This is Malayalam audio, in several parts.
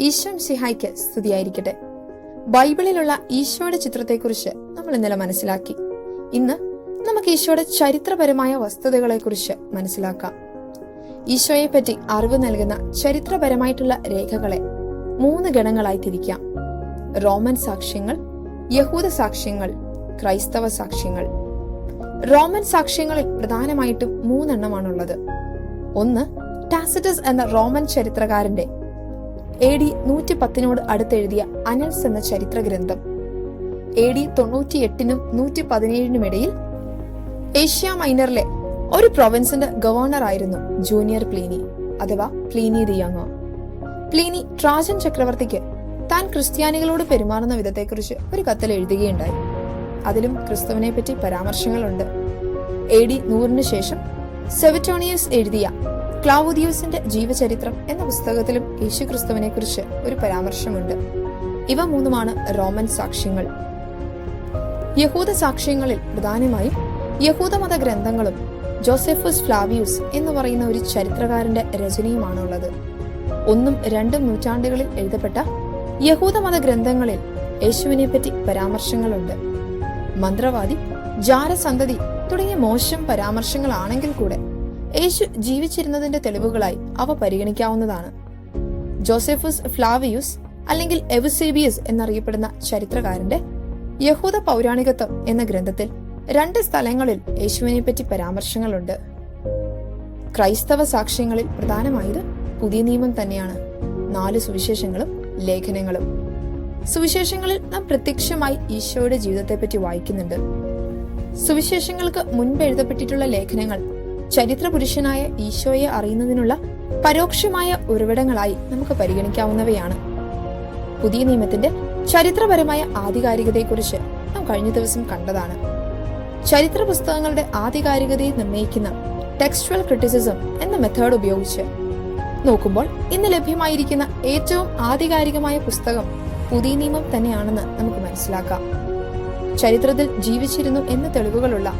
ഈശോൻ സിഹായ്ക്ക് സ്തുതിയായിരിക്കട്ടെ. ബൈബിളിലുള്ള ഈശോയുടെ ചിത്രത്തെക്കുറിച്ച് നമ്മൾ ഇന്നലെ മനസ്സിലാക്കി. ഇന്ന് നമുക്ക് ഈശോയുടെ ചരിത്രപരമായ വസ്തുതകളെക്കുറിച്ച് മനസ്സിലാക്കാം. ഈശോയെ പറ്റി അറിവ് നൽകുന്ന ചരിത്രപരമായിട്ടുള്ള രേഖകളെ മൂന്ന് ഗണങ്ങളായി തിരിക്കാം. റോമൻ സാക്ഷ്യങ്ങൾ യഹൂദ സാക്ഷ്യങ്ങൾ ക്രൈസ്തവ സാക്ഷ്യങ്ങൾ. റോമൻ സാക്ഷ്യങ്ങളിൽ പ്രധാനമായിട്ടും മൂന്നെണ്ണമാണുള്ളത്. ഒന്ന് ടാസിറ്റസ് എന്ന റോമൻ ചരിത്രകാരന്റെ എ ഡി നൂറ്റി പത്തിനോട് അടുത്തെഴുതിയ അനൽസ് എന്ന ചരിത്ര ഗ്രന്ഥം എ ഡി തൊണ്ണൂറ്റി എട്ടിനും നൂറ്റി പതിനേഴിനും ഇടയിൽ ഏഷ്യ മൈനറിലെ ഒരു പ്രൊവിൻസിന്റെ ഗവർണർ ആയിരുന്നു ജൂനിയർ പ്ലീനി അഥവാ Pliny the young. Pliny Trajan ചക്രവർത്തിക്ക് താൻ ക്രിസ്ത്യാനികളോട് പെരുമാറുന്ന വിധത്തെക്കുറിച്ച് ഒരു കത്തിൽ എഴുതുകയുണ്ടായി. അതിലും ക്രിസ്തുവിനെ പറ്റി പരാമർശങ്ങളുണ്ട്. എ ഡി നൂറിന് ശേഷം സെവറ്റോണിയസ് എഴുതിയ ക്ലാവുദിയൂസിന്റെ ജീവചരിത്രം എന്ന പുസ്തകത്തിലും യേശു ക്രിസ്തുവിനെ കുറിച്ച് ഒരു പരാമർശമുണ്ട്. ഇവ മൂന്നുമാണ് റോമൻ സാക്ഷ്യങ്ങൾ. യഹൂദ സാക്ഷ്യങ്ങളിൽ പ്രധാനമായും യഹൂദമത ഗ്രന്ഥങ്ങളും ജോസെഫസ് ഫ്ലാവിയൂസ് എന്ന് പറയുന്ന ഒരു ചരിത്രകാരന്റെ രചനയുമാണുള്ളത്. ഒന്നും രണ്ടും നൂറ്റാണ്ടുകളിൽ എഴുതപ്പെട്ട യഹൂദമത ഗ്രന്ഥങ്ങളിൽ യേശുവിനെ പറ്റി പരാമർശങ്ങളുണ്ട്. മന്ത്രവാദി ജാരസന്തതി തുടങ്ങിയ മോശം പരാമർശങ്ങളാണെങ്കിൽ കൂടെ യേശു ജീവിച്ചിരുന്നതിന്റെ തെളിവുകളായി അവ പരിഗണിക്കാവുന്നതാണ്. ജോസെഫസ് ഫ്ലാവിയൂസ് അല്ലെങ്കിൽ എവുസേബിയസ് എന്നറിയപ്പെടുന്ന ചരിത്രകാരന്റെ യഹൂദ പൗരാണികത്വം എന്ന ഗ്രന്ഥത്തിൽ രണ്ട് സ്ഥലങ്ങളിൽ യേശുവിനെ പറ്റി പരാമർശങ്ങളുണ്ട്. ക്രൈസ്തവ സാക്ഷ്യങ്ങളിൽ പ്രധാനമായത് പുതിയ നിയമം തന്നെയാണ്. നാല് സുവിശേഷങ്ങളും ലേഖനങ്ങളും. സുവിശേഷങ്ങളിൽ നാം പ്രത്യക്ഷമായി ഈശോയുടെ ജീവിതത്തെപ്പറ്റി വായിക്കുന്നുണ്ട്. സുവിശേഷങ്ങൾക്ക് മുൻപ് എഴുതപ്പെട്ടിട്ടുള്ള ലേഖനങ്ങൾ ചരിത്ര പുരുഷനായ ഈശോയെ അറിയുന്നതിനുള്ള പരോക്ഷമായ ഉറവിടങ്ങളായി നമുക്ക് പരിഗണിക്കാവുന്നവയാണ്. പുതിയ നിയമത്തിന്റെ ചരിത്രപരമായ ആധികാരികതയെക്കുറിച്ച് നാം കഴിഞ്ഞ ദിവസം കണ്ടതാണ്. ചരിത്ര പുസ്തകങ്ങളുടെ ആധികാരികതയെ നിർണയിക്കുന്ന ടെക്സ്റ്റുവൽ ക്രിറ്റിസിസം എന്ന മെത്തേഡ് ഉപയോഗിച്ച് നോക്കുമ്പോൾ ഇന്ന് ലഭ്യമായിരിക്കുന്ന ഏറ്റവും ആധികാരികമായ പുസ്തകം പുതിയ നിയമം തന്നെയാണെന്ന് നമുക്ക് മനസ്സിലാക്കാം. ചരിത്രത്തിൽ ജീവിച്ചിരുന്നു എന്ന തെളിവുകളുള്ള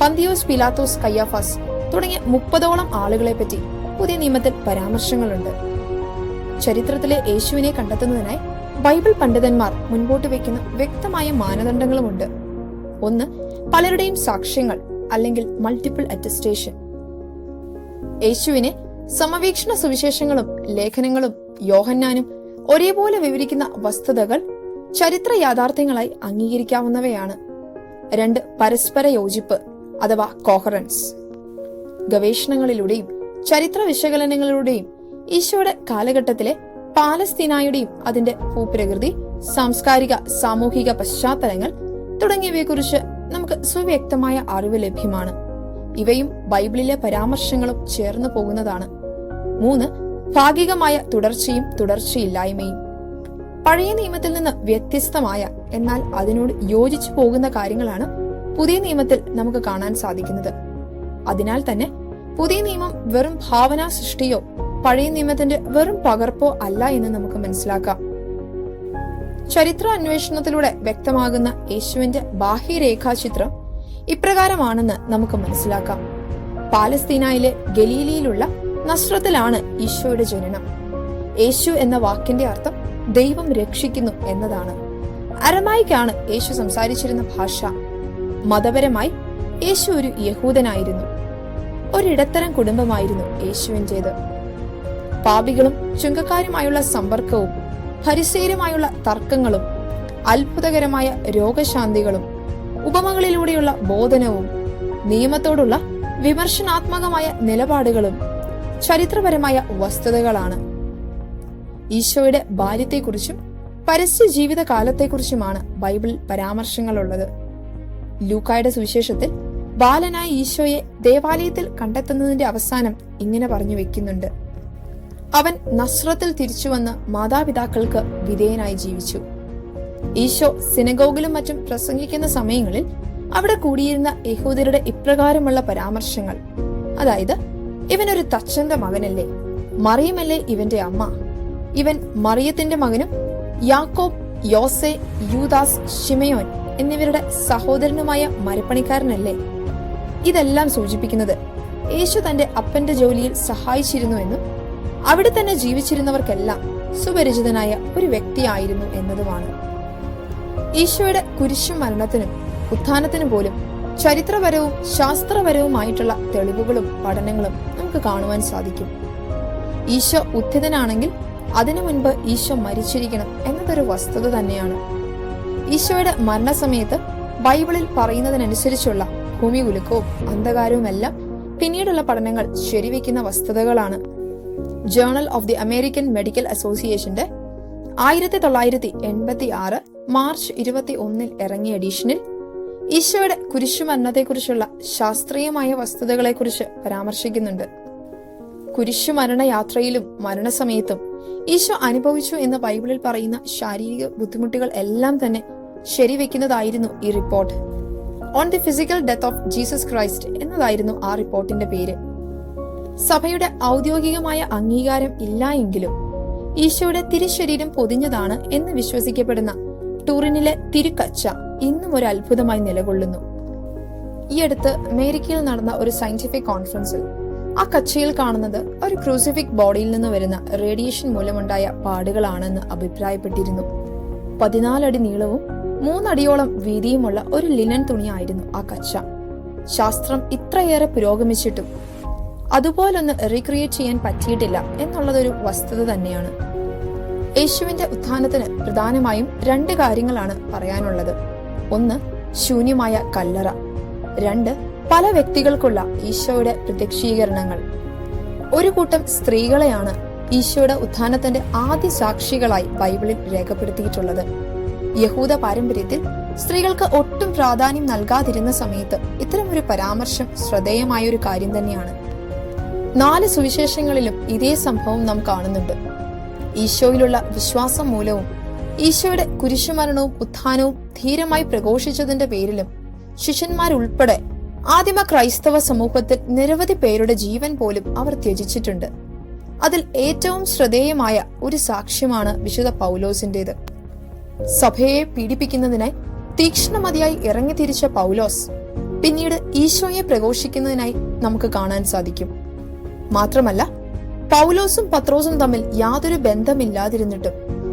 പന്തിയോസ് പിലാത്തോസ് കയ്യാഫാസ് തുടങ്ങിയ മുപ്പതോളം ആളുകളെ പറ്റി പുതിയ നിയമത്തിൽ പരാമർശങ്ങളുണ്ട്. ചരിത്രത്തിലെ യേശുവിനെ കണ്ടെത്തുന്നതിനായി ബൈബിൾ പണ്ഡിതന്മാർ മുൻപോട്ട് വെക്കുന്ന വ്യക്തമായ മാനദണ്ഡങ്ങളുമുണ്ട്. ഒന്ന് പലരുടെയും സാക്ഷ്യങ്ങൾ അല്ലെങ്കിൽ മൾട്ടിപ്പിൾ അറ്റസ്റ്റേഷൻ യേശുവിനെ സമവീക്ഷണ സുവിശേഷങ്ങളും ലേഖനങ്ങളും യോഹന്നാനും ഒരേപോലെ വിവരിക്കുന്ന വസ്തുതകൾ ചരിത്ര യാഥാർത്ഥ്യങ്ങളായി അംഗീകരിക്കാവുന്നവയാണ്. രണ്ട് പരസ്പര യോജിപ്പ്. അഥവാ കോഹറൻസ്. ഗവേഷണങ്ങളിലൂടെയും ചരിത്ര വിശകലനങ്ങളിലൂടെയും ഈശോയുടെ കാലഘട്ടത്തിലെ പാലസ്തീനായുടെയും അതിന്റെ ഭൂപ്രകൃതി സാംസ്കാരിക സാമൂഹിക പശ്ചാത്തലങ്ങൾ തുടങ്ങിയവയെക്കുറിച്ച് നമുക്ക് സുവ്യക്തമായ അറിവ് ലഭ്യമാണ്. ഇവയും ബൈബിളിലെ പരാമർശങ്ങളും ചേർന്നു പോകുന്നതാണ്. മൂന്ന് ഭാഗികമായ തുടർച്ചയും തുടർച്ചയില്ലായ്മയും. പഴയ നിയമത്തിൽ നിന്ന് വ്യത്യസ്തമായ എന്നാൽ അതിനോട് യോജിച്ചു പോകുന്ന കാര്യങ്ങളാണ് പുതിയ നിയമത്തിൽ നമുക്ക് കാണാൻ സാധിക്കുന്നത്. അതിനാൽ തന്നെ പുതിയ നിയമം വെറും ഭാവനാ സൃഷ്ടിയോ പഴയ നിയമത്തിന്റെ വെറും പകർപ്പോ അല്ല എന്ന് നമുക്ക് മനസ്സിലാക്കാം. ചരിത്ര അന്വേഷണത്തിലൂടെ വ്യക്തമാകുന്ന യേശുവിന്റെ ബാഹ്യരേഖാചിത്രം ഇപ്രകാരമാണെന്ന് നമുക്ക് മനസ്സിലാക്കാം. പാലസ്തീനയിലെ ഗലീലിയിലുള്ള നസ്രത്തിലാണ് ഈശോയുടെ ജനനം. യേശു എന്ന വാക്കിന്റെ അർത്ഥം ദൈവം രക്ഷിക്കുന്നു എന്നതാണ്. അരമായിക്കാണ് യേശു സംസാരിച്ചിരുന്ന ഭാഷ. മതപരമായി യേശു ഒരു യഹൂദനായിരുന്നു. ഒരിടത്തരം കുടുംബമായിരുന്നു യേശുവിന്റേത് പാപികളും ചുങ്കക്കാരുമായുള്ള സമ്പർക്കവും പരിസേരുമായുള്ള തർക്കങ്ങളും അത്ഭുതകരമായ രോഗശാന്തികളും ഉപമകളിലൂടെയുള്ള ബോധനവും നിയമത്തോടുള്ള വിമർശനാത്മകമായ നിലപാടുകളും ചരിത്രപരമായ വസ്തുതകളാണ്. ഈശോയുടെ ബാല്യത്തെക്കുറിച്ചും പരസ്യ ജീവിതകാലത്തെക്കുറിച്ചുമാണ് ബൈബിൾ പരാമർശങ്ങളുള്ളത്. ലൂക്കായുടെ സുവിശേഷത്തിൽ ബാലനായ ഈശോയെ ദേവാലയത്തിൽ കണ്ടെത്തുന്നതിന്റെ അവസാനം ഇങ്ങനെ പറഞ്ഞു വെക്കുന്നുണ്ട്. അവൻ നസ്രത്തിൽ തിരിച്ചുവന്ന് മാതാപിതാക്കൾക്ക് വിധേയനായി ജീവിച്ചു. ഈശോ സിനഗോഗിലും മറ്റും പ്രസംഗിക്കുന്ന സമയങ്ങളിൽ അവിടെ കൂടിയിരുന്ന യഹൂദരുടെ ഇപ്രകാരമുള്ള പരാമർശങ്ങൾ. അതായത് ഇവനൊരു തച്ചന്റെ മകനല്ലേ? മറിയമല്ലേ ഇവന്റെ അമ്മ? ഇവൻ മറിയത്തിന്റെ മകനും യാക്കോബ് യോസെ യൂദാസ് ഷിമയോൻ എന്നിവരുടെ സഹോദരനുമായ മരപ്പണിക്കാരനല്ലേ? ഇതെല്ലാം സൂചിപ്പിക്കുന്നത് യേശു തന്റെ അപ്പന്റെ ജോലിയിൽ സഹായിച്ചിരുന്നുവെന്നും അവിടെ തന്നെ ജീവിച്ചിരുന്നവർക്കെല്ലാം സുപരിചിതനായ ഒരു വ്യക്തിയായിരുന്നു എന്നതുമാണ്. ഈശോയുടെ കുരിശും മരണത്തിനും ഉത്ഥാനത്തിനും പോലും ചരിത്രപരവും ശാസ്ത്രപരവുമായിട്ടുള്ള തെളിവുകളും പഠനങ്ങളും നമുക്ക് കാണുവാൻ സാധിക്കും. ഈശോ ഉത്ഥിതനാണെങ്കിൽ അതിനു മുൻപ് ഈശോ മരിച്ചിരിക്കണം എന്നതൊരു വസ്തുത തന്നെയാണ്. ഈശോയുടെ മരണസമയത്ത് ബൈബിളിൽ പറയുന്നതിനനുസരിച്ചുള്ള ഭൂമി ഉലുക്കവും അന്ധകാരവുമെല്ലാം പിന്നീടുള്ള പഠനങ്ങൾ ശരിവെക്കുന്ന വസ്തുതകളാണ്. Journal of the American medical അസോസിയേഷന്റെ ആയിരത്തി തൊള്ളായിരത്തി എൺപത്തി ആറ് മാർച്ച് ഇരുപത്തി ഒന്നിൽ ഇറങ്ങിയ എഡീഷനിൽ ഈശോയുടെ കുരിശുമരണത്തെക്കുറിച്ചുള്ള ശാസ്ത്രീയമായ വസ്തുതകളെക്കുറിച്ച് പരാമർശിക്കുന്നുണ്ട്. കുരിശുമരണ യാത്രയിലും മരണസമയത്തും ഈശോ അനുഭവിച്ചു എന്ന് ബൈബിളിൽ പറയുന്ന ശാരീരിക ബുദ്ധിമുട്ടുകൾ എല്ലാം തന്നെ ശരിവെക്കുന്നതായിരുന്നു ഈ report on the physical death of Jesus Christ എന്നതായിരുന്നു ആ റിപ്പോർട്ടിന്റെ പേര്. സഭയുടെ ഔദ്യോഗികമായ അംഗീകാരം ഇല്ല എങ്കിലും ഈശോയുടെ തിരുശരീരം പൊതിഞ്ഞതാണ് എന്ന് വിശ്വസിക്കപ്പെടുന്ന ടൂറിനിലെ തിരുക്കച്ച ഇന്നും ഒരു അത്ഭുതമായി നിലകൊള്ളുന്നു. ഈ അടുത്ത് അമേരിക്കയിൽ നടന്ന ഒരു സയന്റിഫിക് കോൺഫറൻസിൽ ആ കച്ചയിൽ കാണുന്നത് ഒരു ക്രൂസിഫിക് ബോഡിയിൽ നിന്ന് വരുന്ന റേഡിയേഷൻ മൂലമുണ്ടായ പാടുകളാണെന്ന് അഭിപ്രായപ്പെട്ടിരുന്നു. പതിനാലടി നീളവും മൂന്നടിയോളം വീതിയുമുള്ള ഒരു ലിനൻ തുണിയായിരുന്നു ആ കച്ച. ശാസ്ത്രം ഇത്രയേറെ പുരോഗമിച്ചിട്ടും അതുപോലൊന്ന് റീക്രിയേറ്റ് ചെയ്യാൻ പറ്റിയിട്ടില്ല എന്നുള്ളതൊരു വസ്തുത തന്നെയാണ്. യേശുവിന്റെ ഉത്ഥാനത്തിന് പ്രധാനമായും രണ്ട് കാര്യങ്ങളാണ് പറയാനുള്ളത്. ഒന്ന് ശൂന്യമായ കല്ലറ. രണ്ട് പല വ്യക്തികൾക്കുള്ള ഈശോയുടെ പ്രത്യക്ഷീകരണങ്ങൾ. ഒരു കൂട്ടം സ്ത്രീകളെയാണ് ഈശോയുടെ ഉത്ഥാനത്തിന്റെ ആദ്യ സാക്ഷികളായി ബൈബിളിൽ രേഖപ്പെടുത്തിയിട്ടുള്ളത്. യഹൂദ പാരമ്പര്യത്തിൽ സ്ത്രീകൾക്ക് ഒട്ടും പ്രാധാന്യം നൽകാതിരുന്ന സമയത്ത് ഇത്തരമൊരു പരാമർശം ശ്രദ്ധേയമായ ഒരു കാര്യം തന്നെയാണ്. നാല് സുവിശേഷങ്ങളിലും ഇതേ സംഭവം നാം കാണുന്നുണ്ട്. ഈശോയിലുള്ള വിശ്വാസം മൂലവും ഈശോയുടെ കുരിശുമരണവും ഉത്ഥാനവും ധീരമായി പ്രഘോഷിച്ചതിന്റെ പേരിലും ശിഷ്യന്മാരുൾപ്പെടെ ആദിമ ക്രൈസ്തവ സമൂഹത്തിൽ നിരവധി പേരുടെ ജീവൻ പോലും അവർ ത്യജിച്ചിട്ടുണ്ട്. അതിൽ ഏറ്റവും ശ്രദ്ധേയമായ ഒരു സാക്ഷ്യമാണ് വിശുദ്ധ പൗലോസിന്റേത്. സഭയെ പീഡിപ്പിക്കുന്നതിനായി തീക്ഷ്ണമതിയായി ഇറങ്ങിത്തിരിച്ച പൗലോസ് പിന്നീട് ഈശോയെ പ്രഘോഷിക്കുന്നതിനായി നമുക്ക് കാണാൻ സാധിക്കും. മാത്രമല്ല പൗലോസും പത്രോസും തമ്മിൽ യാതൊരു ബന്ധമില്ലാതിരുന്നിട്ടും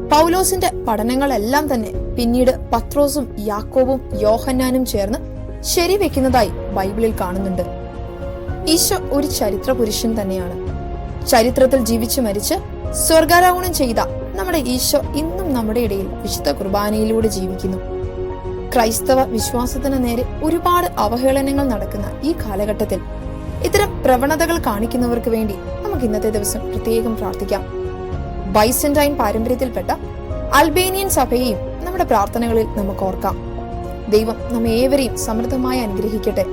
പൗലോസിന്റെ പഠനങ്ങളെല്ലാം തന്നെ പിന്നീട് പത്രോസും യാക്കോബും യോഹന്നാനും ചേർന്ന് ശരിവെക്കുന്നതായി ബൈബിളിൽ കാണുന്നുണ്ട്. ഈശോ ഒരു ചരിത്ര പുരുഷൻ തന്നെയാണ്. ചരിത്രത്തിൽ ജീവിച്ചു മരിച്ച് സ്വർഗാരോഹണം ചെയ്ത നമ്മുടെ ഈശോ ഇന്നും നമ്മുടെ ഇടയിൽ വിശുദ്ധ കുർബാനയിലൂടെ ജീവിക്കുന്നു. ക്രൈസ്തവ വിശ്വാസത്തിന് നേരെ ഒരുപാട് അവഹേളനങ്ങൾ നടക്കുന്ന ഈ കാലഘട്ടത്തിൽ ഇത്തരം പ്രവണതകൾ കാണിക്കുന്നവർക്ക് വേണ്ടി നമുക്ക് ഇന്നത്തെ ദിവസം പ്രത്യേകം പ്രാർത്ഥിക്കാം. ബൈസന്റൈൻ പാരമ്പര്യത്തിൽപ്പെട്ട അൽബേനിയൻ സഭയെയും നമ്മുടെ പ്രാർത്ഥനകളിൽ നമുക്ക് ഓർക്കാം. ദൈവം നമ്മെ ഏവരെയും സമൃദ്ധമായി അനുഗ്രഹിക്കട്ടെ.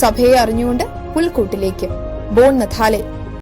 സഭയെ അറിഞ്ഞുകൊണ്ട് പുൽക്കൂട്ടിലേക്ക് ബോൺ നഥാലെ